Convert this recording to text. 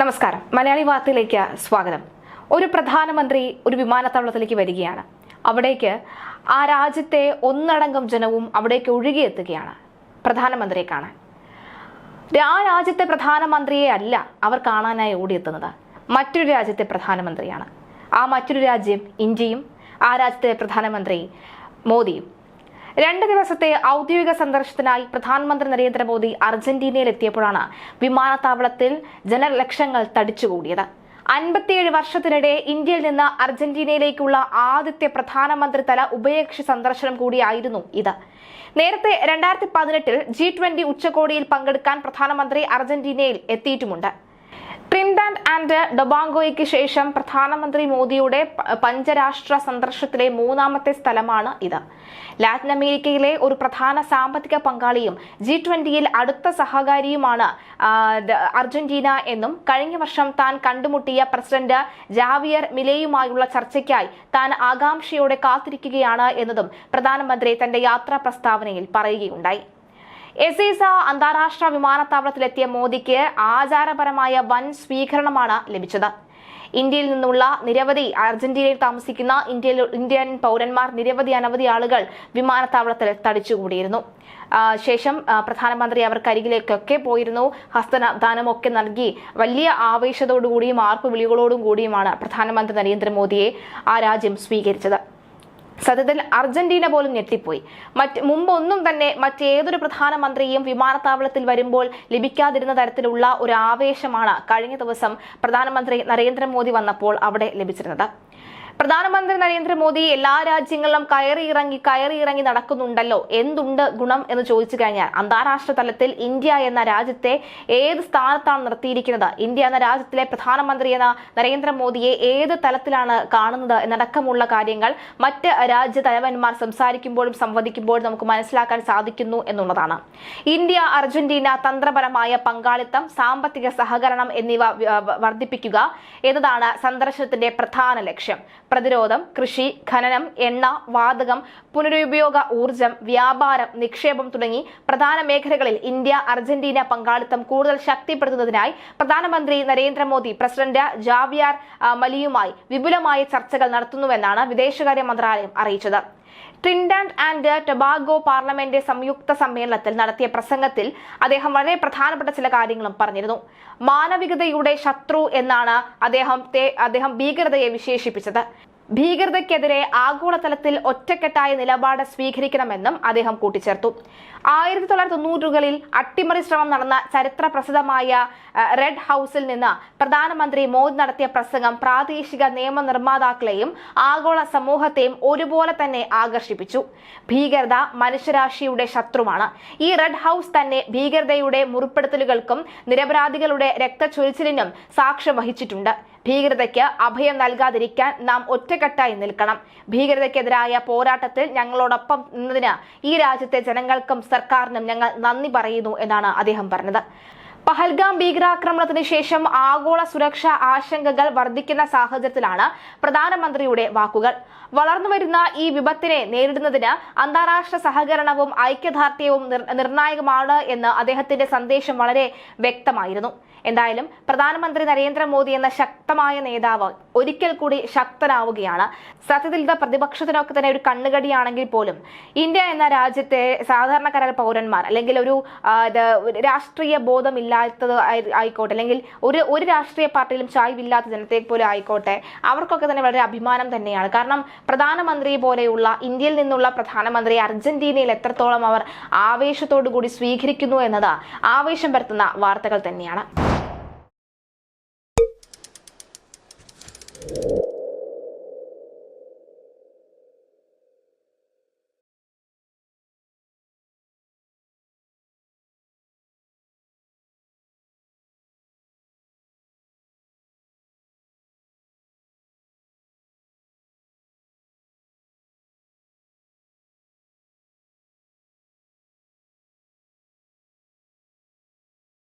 നമസ്കാരം. മലയാളി വാർത്തയിലേക്ക് സ്വാഗതം. ഒരു പ്രധാനമന്ത്രി ഒരു വിമാനത്താവളത്തിലേക്ക് വരികയാണ്. അവിടേക്ക് ആ രാജ്യത്തെ ഒന്നടങ്കം ജനവും അവിടേക്ക് ഒഴുകിയെത്തുകയാണ് പ്രധാനമന്ത്രിയെ കാണാൻ. ആ രാജ്യത്തെ പ്രധാനമന്ത്രിയെ അല്ല അവർ കാണാനായി ഓടിയെത്തുന്നത്. മറ്റൊരു രാജ്യത്തെ പ്രധാനമന്ത്രിയാണ്. ആ മറ്റൊരു രാജ്യം ഇന്ത്യയും ആ രാജ്യത്തെ പ്രധാനമന്ത്രി മോദിയും. രണ്ട് ദിവസത്തെ ഔദ്യോഗിക സന്ദർശനത്തിനായി പ്രധാനമന്ത്രി നരേന്ദ്രമോദി അർജന്റീനയിൽ എത്തിയപ്പോഴാണ് വിമാനത്താവളത്തിൽ ജനലക്ഷങ്ങൾ തടിച്ചുകൂടിയത്. അൻപത്തിയേഴ് വർഷത്തിനിടെ ഇന്ത്യയിൽ നിന്ന് അർജന്റീനയിലേക്കുള്ള ആദ്യത്തെ പ്രധാനമന്ത്രി തല ഉഭയകക്ഷി സന്ദർശനം കൂടിയായിരുന്നു ഇത്. നേരത്തെ രണ്ടായിരത്തി പതിനെട്ടിൽ ജി ട്വന്റി ഉച്ചകോടിയിൽ പങ്കെടുക്കാൻ പ്രധാനമന്ത്രി അർജന്റീനയിൽ എത്തിയിട്ടുമുണ്ട്. ട്രിൻഡാൻഡ് ആൻഡ് ഡൊബാങ്കോയ്ക്ക് ശേഷം പ്രധാനമന്ത്രി മോദിയുടെ പഞ്ചരാഷ്ട്ര സന്ദർശനത്തിലെ മൂന്നാമത്തെ സ്ഥലമാണ് ഇത്. ലാറ്റിൻ അമേരിക്കയിലെ ഒരു പ്രധാന സാമ്പത്തിക പങ്കാളിയും ജി ട്വന്റിയിൽ അടുത്ത സഹകാരിയുമാണ് അർജന്റീന എന്നും കഴിഞ്ഞ വർഷം താൻ കണ്ടുമുട്ടിയ പ്രസിഡന്റ് ജാവിയർ മിലേയുമായുള്ള ചർച്ചയ്ക്കായി താൻ ആകാംക്ഷയോടെ കാത്തിരിക്കുകയാണ് എന്നതും പ്രധാനമന്ത്രി തന്റെ യാത്രാ പ്രസ്താവനയിൽ പറയുകയുണ്ടായി. എസീസ അന്താരാഷ്ട്ര വിമാനത്താവളത്തിലെത്തിയ മോദിക്ക് ആചാരപരമായ വൻ സ്വീകരണമാണ് ലഭിച്ചത്. ഇന്ത്യയിൽ നിന്നുള്ള നിരവധി അർജന്റീനയിൽ താമസിക്കുന്ന ഇന്ത്യയിൽ ഇന്ത്യൻ പൗരന്മാർ നിരവധി അനവധി ആളുകൾ വിമാനത്താവളത്തിൽ തടിച്ചുകൂടിയിരുന്നു. ശേഷം പ്രധാനമന്ത്രി അവർക്കരികിലേക്കൊക്കെ പോയിരുന്നു. ഹസ്തദാനമൊക്കെ നൽകി വലിയ ആവേശത്തോടുകൂടിയും ആർപ്പ് വിളികളോടും കൂടിയുമാണ് പ്രധാനമന്ത്രി നരേന്ദ്രമോദിയെ ആ രാജ്യം സ്വീകരിച്ചത്. സത്യത്തിൽ അർജന്റീന പോലും ഞെട്ടിപ്പോയി. മറ്റ് മുമ്പൊന്നും തന്നെ മറ്റേതൊരു പ്രധാനമന്ത്രിയും വിമാനത്താവളത്തിൽ വരുമ്പോൾ ലഭിക്കാതിരുന്ന തരത്തിലുള്ള ഒരു ആവേശമാണ് കഴിഞ്ഞ ദിവസം പ്രധാനമന്ത്രി നരേന്ദ്രമോദി വന്നപ്പോൾ അവിടെ ലഭിച്ചിരുന്നത്. പ്രധാനമന്ത്രി നരേന്ദ്രമോദി എല്ലാ രാജ്യങ്ങളിലും കയറി ഇറങ്ങി കയറി ഇറങ്ങി നടക്കുന്നുണ്ടല്ലോ. എന്തുണ്ട് ഗുണം എന്ന് ചോദിച്ചു കഴിഞ്ഞാൽ അന്താരാഷ്ട്ര തലത്തിൽ ഇന്ത്യ എന്ന രാജ്യത്തെ ഏത് സ്ഥാനത്താണ് നിർത്തിയിരിക്കുന്നത്? ഇന്ത്യ എന്ന രാജ്യത്തിലെ പ്രധാനമന്ത്രി എന്ന നരേന്ദ്രമോദിയെ ഏത് തലത്തിലാണ് കാണുന്നത് എന്നടക്കമുള്ള കാര്യങ്ങൾ മറ്റ് രാജ്യ തലവന്മാർ സംസാരിക്കുമ്പോഴും സംവദിക്കുമ്പോഴും നമുക്ക് മനസ്സിലാക്കാൻ സാധിക്കുന്നു എന്നുള്ളതാണ്. ഇന്ത്യ അർജന്റീന തന്ത്രപരമായ പങ്കാളിത്തം സാമ്പത്തിക സഹകരണം എന്നിവ വർദ്ധിപ്പിക്കുക എന്നതാണ് സന്ദർശനത്തിന്റെ പ്രധാന ലക്ഷ്യം. പ്രതിരോധം കൃഷി ഖനനം എണ്ണ വാതകം പുനരുപയോഗ ഊർജം വ്യാപാരം നിക്ഷേപം തുടങ്ങി പ്രധാന മേഖലകളിൽ ഇന്ത്യ അർജന്റീന പങ്കാളിത്തം കൂടുതൽ ശക്തിപ്പെടുത്തുന്നതിനായി പ്രധാനമന്ത്രി നരേന്ദ്രമോദി പ്രസിഡന്റ് ജാവിയാർ മലിയുമായി വിപുലമായ ചർച്ചകൾ നടത്തുന്നുവെന്നാണ് വിദേശകാര്യ മന്ത്രാലയം അറിയിച്ചത്. ട്രിൻഡാൻഡ് ആൻഡ് ടൊബാഗോ പാർലമെന്റ് സംയുക്ത സമ്മേളനത്തിൽ നടത്തിയ പ്രസംഗത്തിൽ അദ്ദേഹം വളരെ പ്രധാനപ്പെട്ട ചില കാര്യങ്ങളും പറഞ്ഞിരുന്നു. മാനവികതയുടെ ശത്രു എന്നാണ് അദ്ദേഹം അദ്ദേഹം ഭീകരതയെ വിശേഷിപ്പിച്ചത്. ഭീകരതയ്ക്കെതിരെ ആഗോളതലത്തിൽ ഒറ്റക്കെട്ടായ നിലപാട് സ്വീകരിക്കണമെന്നും അദ്ദേഹം കൂട്ടിച്ചേർത്തു. ആയിരത്തി തൊള്ളായിരത്തി തൊണ്ണൂറുകളിൽ അട്ടിമറി ശ്രമം നടന്ന ചരിത്ര പ്രസിദ്ധമായ റെഡ് ഹൗസിൽ നിന്ന് പ്രധാനമന്ത്രി മോദി നടത്തിയ പ്രസംഗം പ്രാദേശിക നിയമനിർമ്മാതാക്കളെയും ആഗോള സമൂഹത്തെയും ഒരുപോലെ തന്നെ ആകർഷിപ്പിച്ചു. ഭീകരത മനുഷ്യരാശിയുടെ ശത്രുവാണ്. ഈ റെഡ് ഹൗസ് തന്നെ ഭീകരതയുടെ മുറിപ്പെടുത്തലുകൾക്കും നിരപരാധികളുടെ രക്തചൊരിച്ചിലിനും സാക്ഷ്യം വഹിച്ചിട്ടുണ്ട്. ഭീകരതയ്ക്ക് അഭയം നൽകാതിരിക്കാൻ നാം ഒറ്റക്കെട്ടായി നിൽക്കണം. ഭീകരതയ്ക്കെതിരായ പോരാട്ടത്തിൽ ഞങ്ങളോടൊപ്പം നിന്നതിന് ഈ രാജ്യത്തെ ജനങ്ങൾക്കും സർക്കാരിനും ഞങ്ങൾ നന്ദി പറയുന്നു എന്നാണ് അദ്ദേഹം പറഞ്ഞത്. പഹൽഗാം ഭീകരാക്രമണത്തിന് ശേഷം ആഗോള സുരക്ഷാ ആശങ്കകൾ വർദ്ധിക്കുന്ന സാഹചര്യത്തിലാണ് പ്രധാനമന്ത്രിയുടെ വാക്കുകൾ. വളർന്നുവരുന്ന ഈ വിപത്തിനെ നേരിടുന്നതിന് അന്താരാഷ്ട്ര സഹകരണവും ഐക്യദാർഢ്യവും നിർ- നിർണായകമാണ് എന്ന് അദ്ദേഹത്തിന്റെ സന്ദേശം വളരെ വ്യക്തമായിരുന്നു. എന്തായാലും പ്രധാനമന്ത്രി നരേന്ദ്രമോദി എന്ന ശക്തമായ നേതാവ് ഒരിക്കൽ കൂടി ശക്തനാവുകയാണ്. സത്യത്തിൽ ഇത് പ്രതിപക്ഷത്തിനൊക്കെ തന്നെ ഒരു കണ്ണുകടിയാണെങ്കിൽ പോലും ഇന്ത്യ എന്ന രാജ്യത്തെ സാധാരണക്കാരായ പൗരന്മാർ അല്ലെങ്കിൽ ഒരു രാഷ്ട്രീയ ബോധമില്ലാത്തത് ഇല്ലാത്തത് ആയിക്കോട്ടെ. അല്ലെങ്കിൽ ഒരു ഒരു രാഷ്ട്രീയ പാർട്ടിയിലും ചായ്വില്ലാത്ത ജനത്തെ പോലും ആയിക്കോട്ടെ. അവർക്കൊക്കെ തന്നെ വളരെ അഭിമാനം തന്നെയാണ്. കാരണം പ്രധാനമന്ത്രി പോലെയുള്ള ഇന്ത്യയിൽ നിന്നുള്ള പ്രധാനമന്ത്രി അർജന്റീനയിൽ എത്രത്തോളം അവർ ആവേശത്തോടു കൂടി സ്വീകരിക്കുന്നു എന്നത് ആവേശം പരത്തുന്ന വാർത്തകൾ തന്നെയാണ്.